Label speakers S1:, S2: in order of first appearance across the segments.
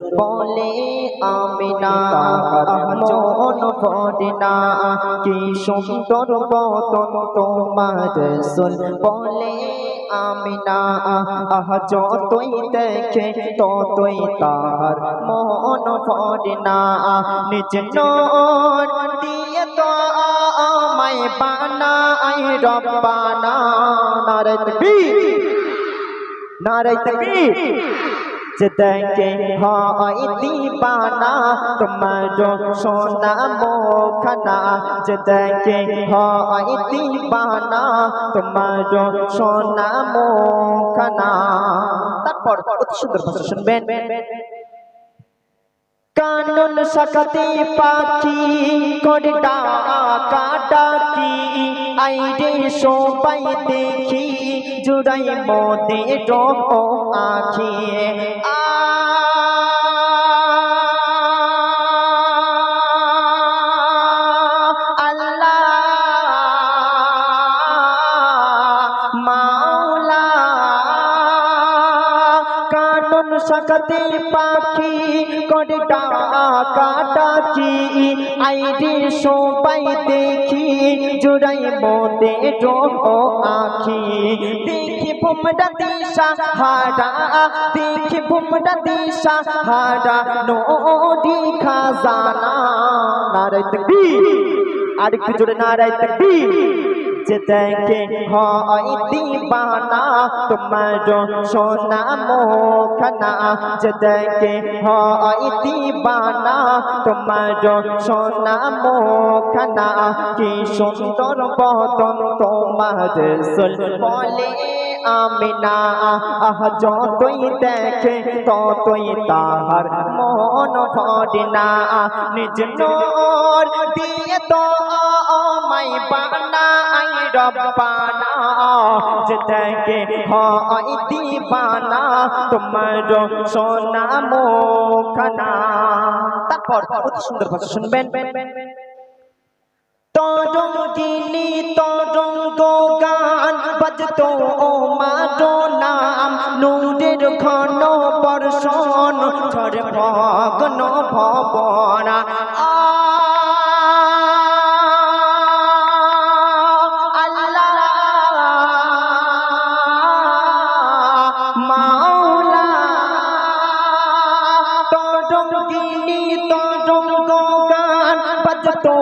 S1: বলে, আমিনা মন ভরে না কি সুন্দর বদন তোমার সুল বলে, আমিনা, আহ, যতই দেখে ততই তার মন ভরে না নিজ নন দিয়ে তো আমায় বানাই রব্বানা নারে তকবীর। দেখে হয় দিবানা তোমার সোনা মোখানা যে দেখে হয় দিবানা তোমার সোনা মোখানা তারপর অতি সুন্দর ভাষা শুনবেন কানন শাখাতে পাখি করে ডাকা ডাকি আইরে সবাই দেখি জুড়াই মদে ও আখি। আ কানন শাখাতে পাখি করে ডাকি আইরে সবাই দেখি, জোড়াই মতে রো আখি। দেখি ভুমরা দিশা হারা, দেখি ভুমরা দিশা হারা, নদী খাজানা নারাই তকবীর। আর একটু জোরে নারাই তকবীর। যে দেখে হয় দিবানা তোমার সোনা মোখানা যে দেখে হয় দিবানা তোমার সোনা মোখানা কি সুন্দর বদন তোমার সুল বলে আমিনা। আহ, যতই দেখে ততই তাহার মন ভরে না নিজ নোর দিয়ে তো আমায় বানাই রব্বানা যে দেখে হয় দিবানা, তোমার সোনা মোখানা। তারপর অতি সুন্দর ভাষা শুনবেন। তরঙ্গিনী তরঙ্গ গান বাজতো ও মারো নাম, নূরের ঘন বর্ষণ, ঝড় ভগ্ন ভবনা। গান বাজতো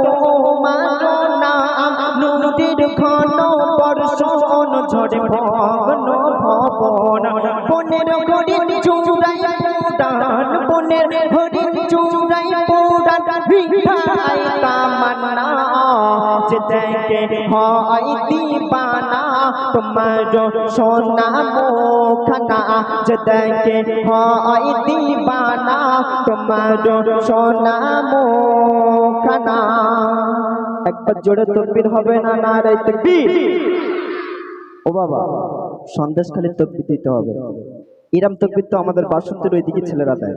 S1: মানো নাম নদীর ঘন বর্ষণ, ঝড়ে ভগ্ন ভবন। বনের ঘরে চুরাই পুরাণ, বনের হরিণ তোমার সোনা তোমার সোনা একবার জোরে তকবির হবে না না রে তকবির ও বাবা সন্দেশ খালি তকবির দিতে হবে ইরাম তকবির তো আমাদের বাসন্তের ওইদিকে ছেলেরা দেয়।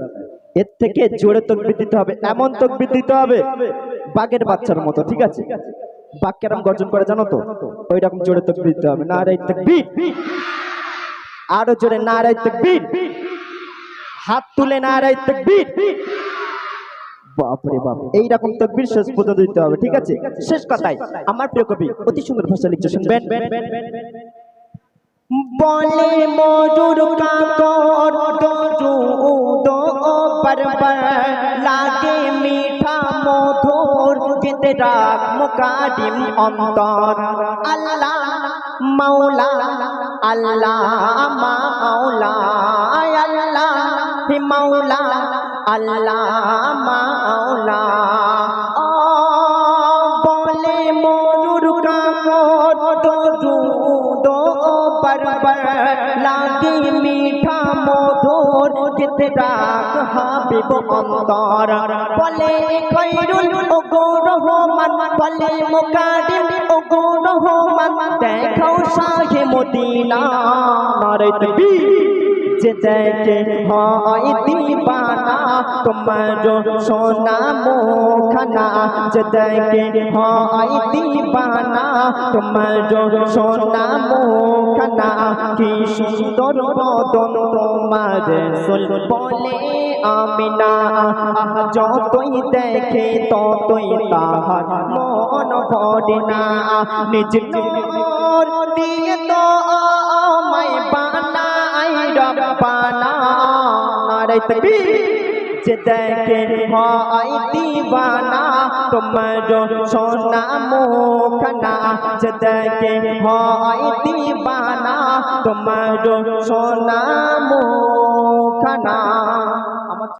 S1: এর থেকে জোরে তকবির দিতে হবে, এমন তকবির দিতে হবে, বাঘের বাচ্চার মতো, ঠিক আছে? বাঘ কেরম গর্জন করে জানো তো? ওই রকম জোরে তকবির দিতে হবে। না রে তকবির। আরও জোরে না রে তকবির। হাত তুলে না তকবির। বাপরে বাপ, এইরকম তকবির শেষ পর্যন্ত দিতে হবে, ঠিক আছে? শেষ কথাই আমার প্রিয় কবি, অতি সুন্দর ভাষা লিখছে, শুনবেন? বলে মরুর কাকর মধুর জিতে রাখ মুকাদিম অন্তর। আল্লাহ মাওলা আল্লাহ মাওলা, আল্লাহ হে মাওলা, আল্লাহ মাওলা। ও বলে মরুর কাকর দরুদ বরবর লাগে মিঠা মধুর যেতে ডাক হাবিব অন্তর বলে খৈরুল ও রহমান বলে মুকারিম ওগো রহমান দেখাও শাহে মদিনা। নারে তকবীর। যে দেখে হয় দিবানা, তোমার সোনা মুখানা। যে দেখে হয় দিবানা, তোমার সোনা মুখানা। কি সুন্দর বদন তোমার সোল বলে আমিনা। যতই দেখে ততই তাহার মন ভরে না। নিজ নারে তকবীর যে দেখে হয় দিবানা তোমার সোনা মুখনা যে দেখে হয় দিবানা তোমার সোনা মুখনা